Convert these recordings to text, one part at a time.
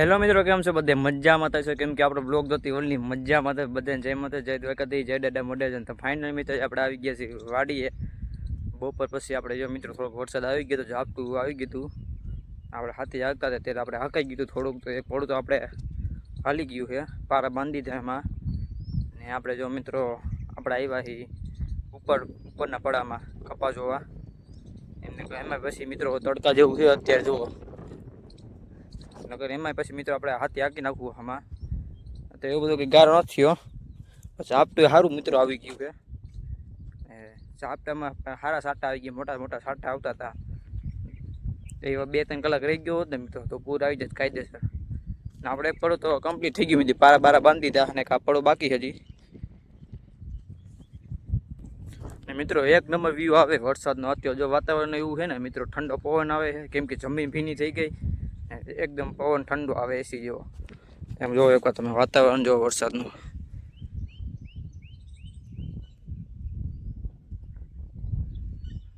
Hello મિત્રો, કેમ છો બધે? મજામાં થશે કેમ કે આપણો બ્લોગ જોતી ઓલની મજામાં તો બધે જય માતા જય વખતે જય દાદા, મોઢે છે તો ફાઇનલ મિત્રો આપણે આવી ગયા છીએ વાડીએ. બપોર પછી આપણે જો મિત્રો થોડોક વરસાદ આવી ગયો તો ઝાપટું આવી ગયું હતું આપણે હાથી આવતા ત્યારે આપણે હાકાઈ ગયું હતું થોડુંક તો એક પડું તો આપણે હાલી ગયું છે. પારા બાંધી દે એમાં. ને આપણે જો મિત્રો આપણે આવ્યા છીએ ઉપર, ઉપરના પડામાં કપા જોવા. એમને એમાં પછી મિત્રો તડકા જેવું છે અત્યારે જુઓ. નગર એમાં પછી મિત્રો આપણે હાથી હાકી નાખવું આમાં. તો એવું બધું કંઈ ગારો નથી થયો પછી આપતું સારું મિત્રો આવી ગયું કે આપતામાં સારા સાટા આવી ગયા, મોટા મોટા સાટા આવતા હતા. એવા બે ત્રણ કલાક રહી ગયો હોત ને મિત્રો, તો પૂર આવી જાય કાયદેસર. ને આપણે પડો તો કમ્પ્લીટ થઈ ગયું મિત્રો પારા બારા બાંધી દીધા અને કાપડો બાકી હજી. ને મિત્રો, એક નંબર વ્યૂ આવે વરસાદનો. અત્યારે જો વાતાવરણ એવું છે ને મિત્રો, ઠંડો પવન આવે કેમ કે જમીન ભીની થઈ ગઈ. એકદમ પવન ઠંડો આવે એસી જેવો. એમ જોવો એકવાર તમે વાતાવરણ જોવો વરસાદનું.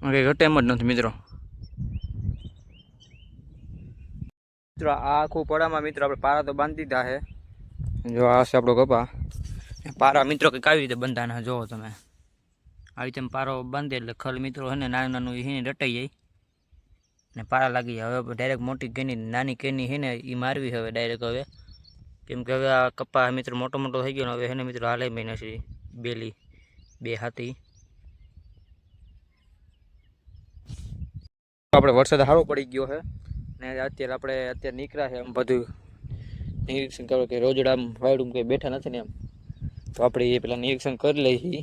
કંઈ ઘટે એમ જ નથી મિત્રો. મિત્રો, આ આખું પડામાં મિત્રો આપણે પારા તો બાંધી દીધા છે. જો આ છે આપણો કપા. પારા મિત્રો કંઈક આવી રીતે બંધાના જોવો તમે. આવી રીતે પારો બાંધે એટલે ખલ મિત્રો છે ને નાનું નાનું એને રટાઈ જાય. ને પારા લાગી હવે ડાયરેક્ટ મોટી કેની, નાની કેની છે ને એ મારવી હવે ડાયરેક્ટ હવે. કેમ કે હવે આ કપા મિત્રો મોટો મોટો થઈ ગયો હવે એને મિત્રો હાલે મહિના છે બેલી, બે હાથી. આપણે વરસાદ સારો પડી ગયો છે ને અત્યારે આપણે અત્યારે નીકળ્યા છે એમ બધું. નિરીક્ષણ કરો કે રોજડા વાયડું કંઈ બેઠા નથી ને એમ. તો આપણે એ પેલા નિરીક્ષણ કરી લઈએ.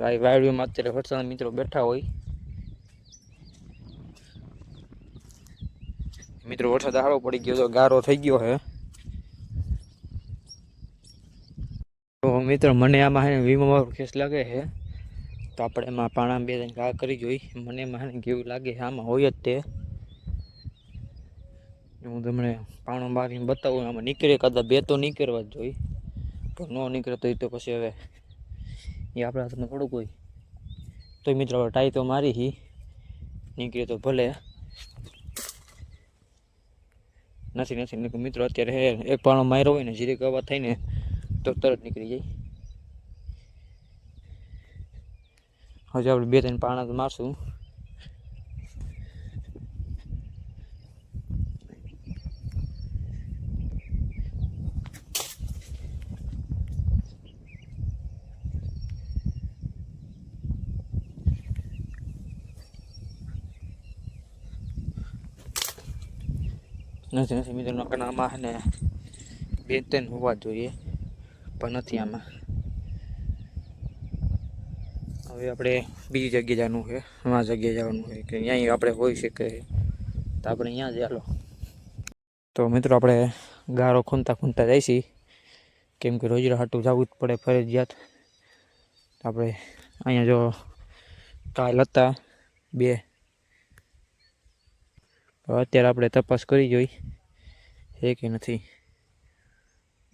ગાય વાયડુમાં અત્યારે વરસાદ મિત્રો બેઠા હોય. મિત્રો, વરસાદ સારો પડી ગયો તો ગારો થઈ ગયો છે તો મિત્રો, મને આમાં વીમો કેસ લાગે છે તો આપણે એમાં પાણા બે ત્રણ ઘા કરી જોઈ. મને એમાં કેવું લાગે છે આમાં હોય જ તે. હું તમને પાણો મારીને બતાવું, આમાં નીકળે કદાચ બે તો નીકળવા જ જોઈએ પણ ન નીકળે તો એ તો પછી હવે એ આપણા હાથમાં થોડુંક હોય. તો મિત્રો, હવે ટાઈ તો મારી હી. નીકળે તો ભલે. નથી નથી. મિત્રો, અત્યારે એક પાણો માર્યો હોય ને જીરીક અવાજ થઈને તો તરત નીકળી જાય. હજુ આપણે બે ત્રણ પાણા મારશું. નથી નથી મિત્રો, નકર આમાં છે ને બે ત્રણ હોવા જોઈએ, પણ નથી આમાં. હવે આપણે બીજી જગ્યાએ જવાનું છે, આ જગ્યાએ જવાનું છે, કે અહીંયા આપણે હોઈ શકે. તો આપણે અહીંયા જ ચાલો તો મિત્રો, આપણે ગારો ખૂંદતા ખૂંદતા જઈશી કેમ કે રોજરા હાટું જવું જ પડે ફરજિયાત. આપણે અહીંયા જો કાલ હતા, બે અત્યારે આપણે તપાસ કરી જોઈ. છે કે નથી.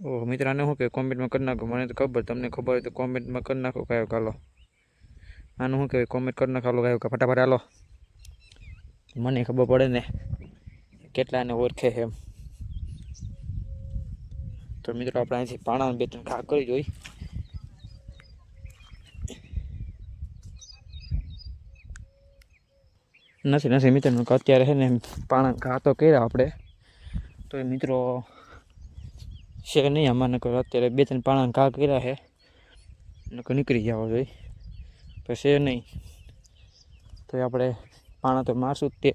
ઓહ, મિત્રાને શું કે કોમેન્ટમાં કરી નાખો? મને તો ખબર, તમને ખબર હોય તો કોમેન્ટમાં કરી નાખો કયો કાલો. આનું શું કહેવાય? કોમેન્ટ કરી નાખો કયો કે ફટાફટ હાલો. મને ખબર પડે ને કેટલાને ઓળખે છે એમ. તો મિત્રો, આપણે અહીંથી પાણા બે ત્રણ ખા કરી જોઈ. નથી નથી મિત્રો અત્યારે છે ને પાણા ઘા તો કર્યા આપણે. તો એ મિત્રો છે નહીં અમારે કોઈ અત્યારે બે ત્રણ પાણા ઘા કર્યા છે. નકર નીકળી જવા જોઈએ પછી નહીં. તો આપણે પાણા તો મારશું જ તે.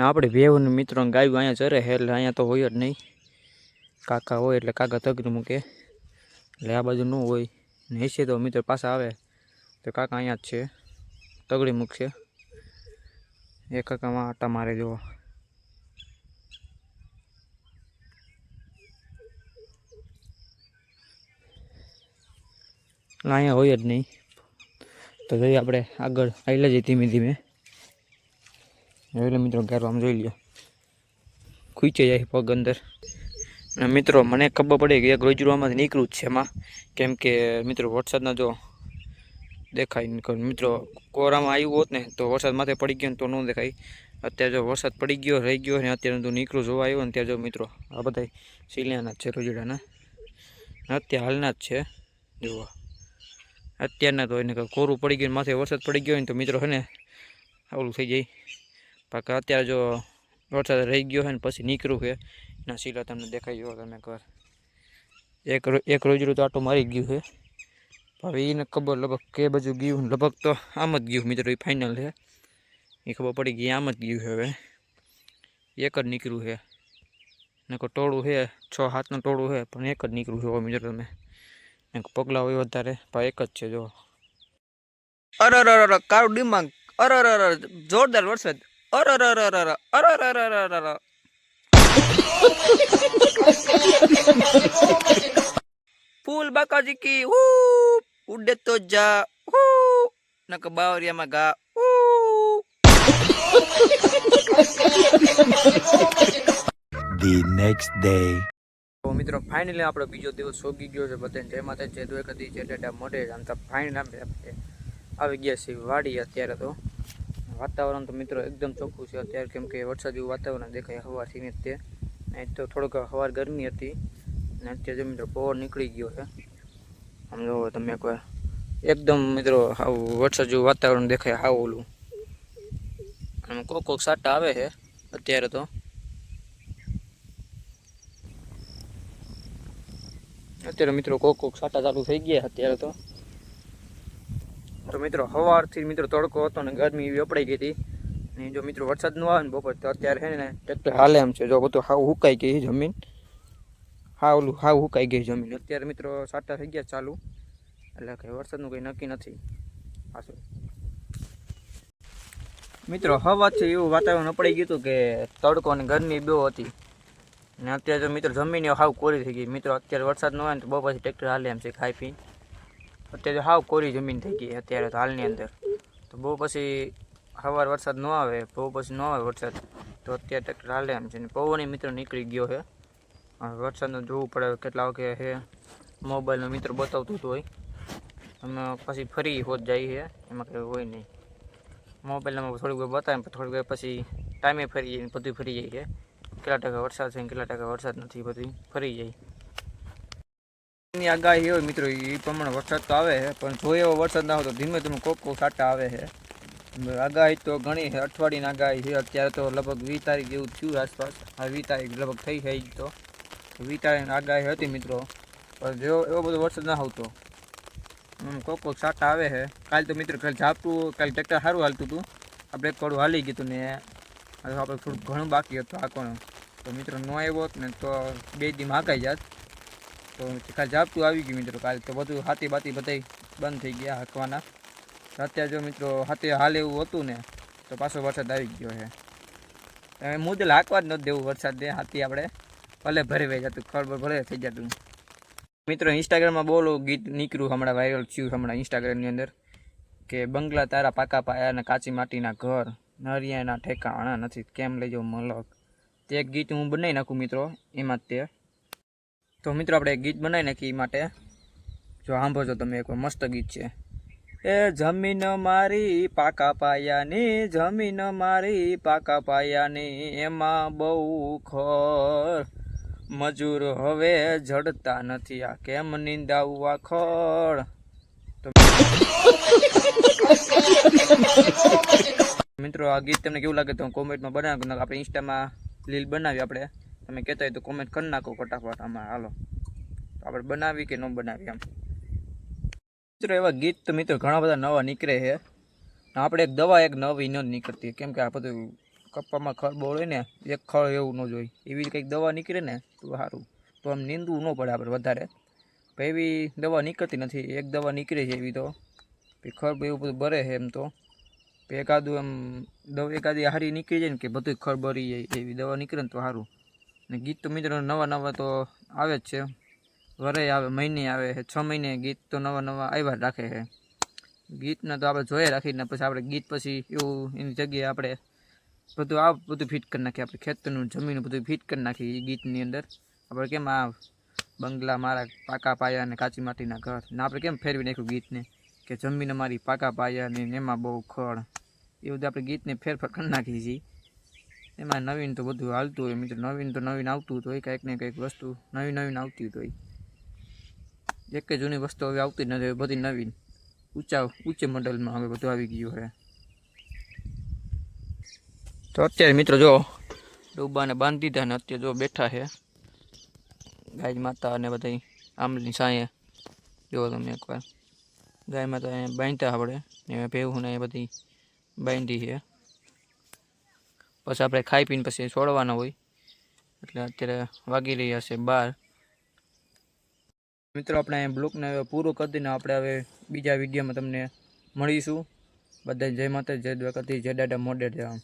આપણે ભેવને મિત્રો ગાયું અહીંયા ચરે છે, એટલે અહીંયા તો હોય જ નહીં. કાકા હોય એટલે કાકા તગરી મૂકે. એટલે આ બાજુ ન હોય. ને હશે તો મિત્ર પાછા આવે. તો કાકા અહીંયા જ છે. તગડી મૂકશે. એ કાકામાં આટા મારે જુઓ. અહીંયા હોય જ નહીં. તો જઈએ આપણે આગળ આવી જઈએ ધીમે ધીમે. એટલે મિત્રો ગારો, આમ જોઈ લ્યો. ખૂંચી જાય પગ અંદર. અને મિત્રો, મને ખબર પડે કે એક રોજરું નીકળું જ છે એમાં. કેમ કે મિત્રો, વરસાદના જો દેખાય નહીં. મિત્રો, કોરામાં આવ્યું હોત ને, તો વરસાદ માથે પડી ગયો ને તો ન દેખાય. અત્યારે જો વરસાદ પડી ગયો, રહી ગયો ને, અત્યારે તો નીકળું જોવા આવ્યો ને ત્યારે જો મિત્રો, આ બધા સિલિયાના જ છે, રોજડાના. અત્યારે હાલના જ છે. જોવા અત્યારના તો એને કોરું પડી ગયું માથે વરસાદ પડી ગયો ને, તો મિત્રો છે ને, આવડું થઈ જાય. બાકી અત્યારે જો વરસાદ રહી ગયો છે ને પછી નીકળ્યું છે એના સિલા તમને દેખાઈ ગયો તમે ઘર એક એક રોજરું તો આટો મારી ગયું છે હવે એને ખબર લગભગ કે બાજુ ગયું લગભગ તો આમ જ ગયું મિત્રો એ ફાઇનલ છે એ ખબર પડી ગઈ આમ જ ગયું છે હવે એક જ નીકળ્યું છે ને કોઈ ટોળું છે છ હાથનું ટોળું છે પણ એક જ નીકળ્યું છે મિત્રો તમે પગલા હોય વધારે પણ એક જ છે જો અરે અરે અરે કાળું ડિમાંગ. અરે અરે જોરદાર વરસાદ. फूल बकाजी की उड़े तो जा नक बावरिया में गा The next day. તો મિત્રો ફાઇનલી આપણો બીજો દિવસ સોગી ગયો છે બધાને. જય માતા જય દોય કદી જય મોઢે આમ તો ફાઇનલ આવી ગયા છે વાડી અત્યારે તો. વાતાવરણ તો મિત્રો એકદમ ચોખ્ખું છે. અત્યારે કેમ કે વરસાદ જેવું વાતાવરણ દેખાય હવાથી ને તે. તો થોડુંક હવાર ગરમી હતી. ને અત્યારે જો મિત્રો પવન નીકળી ગયો છે. આમ જોવો તમે કોઈ એકદમ મિત્રો આવું વરસાદ જેવું વાતાવરણ દેખાય હાવ ઓલું. આમ કોક કોક સાટા આવે છે અત્યારે તો. અત્યારે મિત્રો કોક કોક સાટા ચાલુ થઈ ગયા અત્યારે તો. તો મિત્રો સવારથી મિત્રો તડકો હતો ને ગરમી એવી અપડાઈ ગઈ હતી. ને જો મિત્રો વરસાદ ન આવે ને બપોર, તો અત્યારે છે ને ટ્રેક્ટર હાલે એમ છે. જો બધું હાવ હુકાઈ ગઈ જમીન. હાવ ઓલું હાવ હુકાઈ ગઈ જમીન. અત્યારે મિત્રો સાટા થઈ ગયા ચાલુ. એટલે કે વરસાદનું કંઈ નક્કી નથી. પાછું મિત્રો હવાથી એવું વાતાવરણ અપડાઈ ગયું હતું કે તડકો અને ગરમી બહુ હતી. ને અત્યારે તો મિત્રો જમીન હાવ કોરી થઈ ગઈ. મિત્રો, અત્યારે વરસાદ ન હોય ને તો બહુ પછી ટ્રેક્ટર હાલે એમ છે ખાઈ પી અત્યારે હાવ કોરી જમીન થઈ ગઈ અત્યારે તો હાલની અંદર. તો બહુ પછી સવાર વરસાદ ન આવે, બહુ પછી ન આવે વરસાદ. તો અત્યારે ટ્રેક્ટર હાલે એમ છે. ને પવન મિત્રો નીકળી ગયો છે. હવે વરસાદનું જોવું પડે હવે કેટલા વાગે છે. મોબાઈલનો મિત્રો બતાવતું હતું હોય. અમે પછી ફરી હોત જાય છે. એમાં કંઈ હોય નહીં. મોબાઈલમાં થોડીક વાર બતાવે પણ થોડીક વાર પછી ટાઈમે ફરી જાય ને બધું ફરી જાય છે. કેટલા ટકા વરસાદ છે ને કેટલા ટકા વરસાદ નથી બધું ફરી જાય. ની આગાહી હોય મિત્રો એ પ્રમાણે વરસાદ તો આવે છે, પણ જો એવો વરસાદ ના હોય તો ધીમે ધીમે કોક કોક સાટા આવે છે. આગાહી તો ઘણી છે, અઠવાડિયાની આગાહી છે, અત્યારે તો લગભગ વીસ તારીખ જેવું થયું આસપાસ. આ વીસ તારીખ લગભગ થઈ થઈ જ તો. વીસ તારીખની આગાહી હતી મિત્રો, પણ જો એવો બધો વરસાદ ના આવતો કોક કોક સાટા આવે છે. કાલ તો મિત્રો, કાલે ઝાપટું, કાલે ટ્રેક્ટર સારું હાલતું હતું. આપણે એક થોડું હાલી ગયું હતું ને આપણે થોડું ઘણું બાકી હતું આ કોણ. તો મિત્રો, ન આવ્યો ને તો બે દી હાંકાઈ જાત. તો કાલ ઝાપટું આવી ગયું મિત્રો. કાલે તો બધું હાથી બાતી બધાય બંધ થઈ ગયા હાંકવાના. તો અત્યારે જો મિત્રો હાથે હાલ એવું હતું ને, તો પાછો વરસાદ આવી ગયો છે. હવે મુદલ હાંકવા જ નથી દેવું વરસાદ દે હાથી આપણે ભલે ભરે વહી જતું ખબર ભલે થઈ જતું. મિત્રો ઇન્સ્ટાગ્રામમાં બોલો ગીત નીકળ્યું હમણાં વાયરલ થયું હમણાં ઇન્સ્ટાગ્રામની અંદર, કે બંગલા તારા પાકા પાયા અને કાચી માટીના ઘર, નરિયાના ઠેકાણા નથી, કેમ લઈ જાઉં મલક. તે એક ગીત હું બનાવી નાખું મિત્રો, એમાં જ તે તો મિત્રો આપણે ગીત બનાવી નાખીએ માટે. જો સાંભળજો તમે એક મસ્ત ગીત છે. એ જમીન મારી પાકા પાયાની, જમીન મારી પાકા પાયાની, એમાં બહુ ખર. મજૂર હવે જડતા નથી, આ કેમ નિંદાવવા ખડ તો મિત્રો આ ગીત તમને કેવું લાગે તો કોમેન્ટમાં બનાવો આપણે ઇન્સ્ટામાં લીલ બનાવી આપણે. તમે કહેતા હોય તો કોમેન્ટ કરી નાખો ફટાફટ આમાં, હાલો. તો આપણે બનાવી કે ન બનાવી આમ મિત્રો, એવા ગીત તો મિત્રો ઘણા બધા નવા નીકળે છે. આપણે એક દવા એક નવી ન નીકળતી. કેમ કે આ બધું કપ્પામાં ખળ બોળ હોય ને, એક ખળ એવું ન જોઈ. એવી કંઈક દવા નીકળે ને, તો સારું. તો આમ નીંદવું ન પડે આપણે વધારે. એવી દવા નીકળતી નથી. એક દવા નીકળે છે એવી તો. ખરબ એવું બધું બરે છે એમ તો. એકાદું એમ દવા એકાદી હારી નીકળી જાય ને કે બધું ખળ બરી જાય એવી દવા નીકળે ને તો સારું. ને ગીત તો મિત્રો નવા નવા તો આવે જ છે. વરે આવે, મહિને આવે છે. છ મહિને ગીત તો નવા નવા આવ્યા રાખે છે. ગીતને તો આપણે જોઈએ રાખીને પછી આપણે ગીત પછી એવું એની જગ્યાએ આપણે બધું આ બધું ફિટ કરી નાખીએ. આપણે ખેતરનું જમીન બધું ફિટ કરી નાખીએ ગીતની અંદર. આપણે કેમ આ બંગલા મારા પાકા પાયા અને કાચી માટીના ઘર. ને આપણે કેમ ફેરવી નાખ્યું ગીતને? કે જમીન અમારી પાકા પાયા ને એમાં બહુ ખડ. એ બધું આપણે ગીતને ફેરફાર કરી નાખીએ છીએ. એમાં નવીન તો બધું હાલતું હોય મિત્રો. નવીન તો નવીન આવતું જ હોય, કંઈક ને કંઈક વસ્તુ નવી નવીન આવતી જ હોય. એક જૂની વસ્તુ હવે આવતી જ નથી બધી નવીન. ઊંચા, ઊંચે મોડલમાં હવે બધું આવી ગયું હવે. તો અત્યારે મિત્રો જો ડૂબાને બાંધી દીધા ને અત્યારે જો બેઠા છે. ગાય માતા અને બધા આંબલીની સાંયે. જુઓ તમે એકવાર. ગાય માતા અહીંયા બાંધતા આપણે ને ભેવું ને એ બધી બાંધી છે. પછી આપણે ખાઈ પીને પછી છોડવાના હોય. એટલે અત્યારે વાગી રહ્યા છે બાર. મિત્રો, આપણે બ્લોકને હવે પૂરો કરી દઈને આપણે હવે બીજા વિડીયોમાં તમને મળીશું. બધા જય માતા જય દ્વારકાથી જય દાદા મોડેર જવા